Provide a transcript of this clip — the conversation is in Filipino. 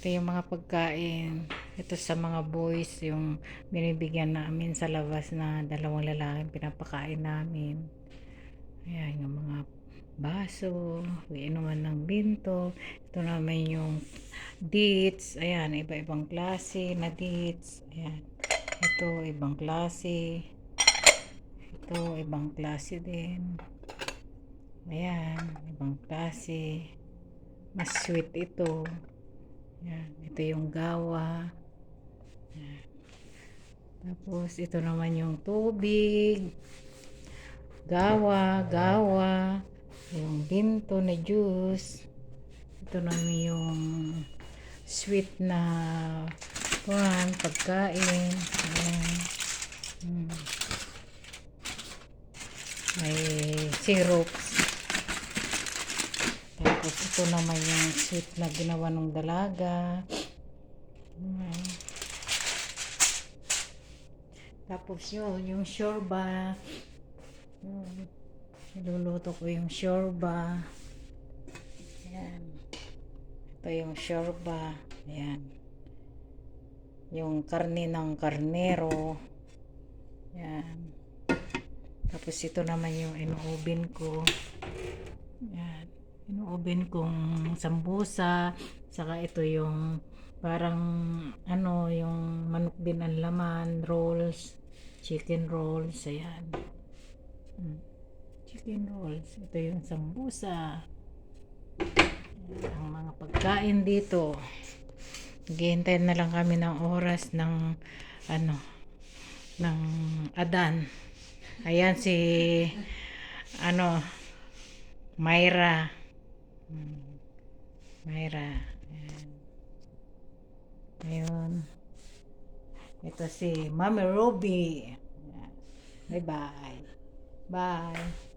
Ito yung mga pagkain. Ito sa mga boys, yung binibigyan namin sa labas na dalawang lalaki pinapakain namin. Ayan, yung mga baso, inuman ng binto. Ito naman yung dates. Ayan, iba-ibang klase na dates. Ayan. Ito, ibang klase. Ito, ibang klase din. Ayan, ibang klase. Mas sweet ito. Ayan, ito yung gawa. Ayan. Tapos, ito naman yung tubig. Gawa, gawa. Yung binto na juice. Ito naman yung sweet na kuhan, pagkain. Ayan. Hmm. May syrups. Tapos ito naman yung sweet na ginawa ng dalaga. Tapos yun, yung shorba. Yun. Niluluto ko yung shorba. Ayan. Ito yung shorba. Ayan. Yung karne ng karnero. Ayan. Tapos ito naman yung ino-oven ko. Ayan. Ino-oven kong sambusa. Saka ito yung parang ano, yung manok din ang laman, rolls, chicken rolls, ayan. Mm. Chicken rolls. Ito yung sambusa. Ayan, ang mga pagkain dito. Naghihintay na lang kami ng oras ng ano, ng adan. Ayan si ano, Myra. Hmm. Myra. Ayan. Ayun. Ito si Mami Ruby. Bye-bye. Bye.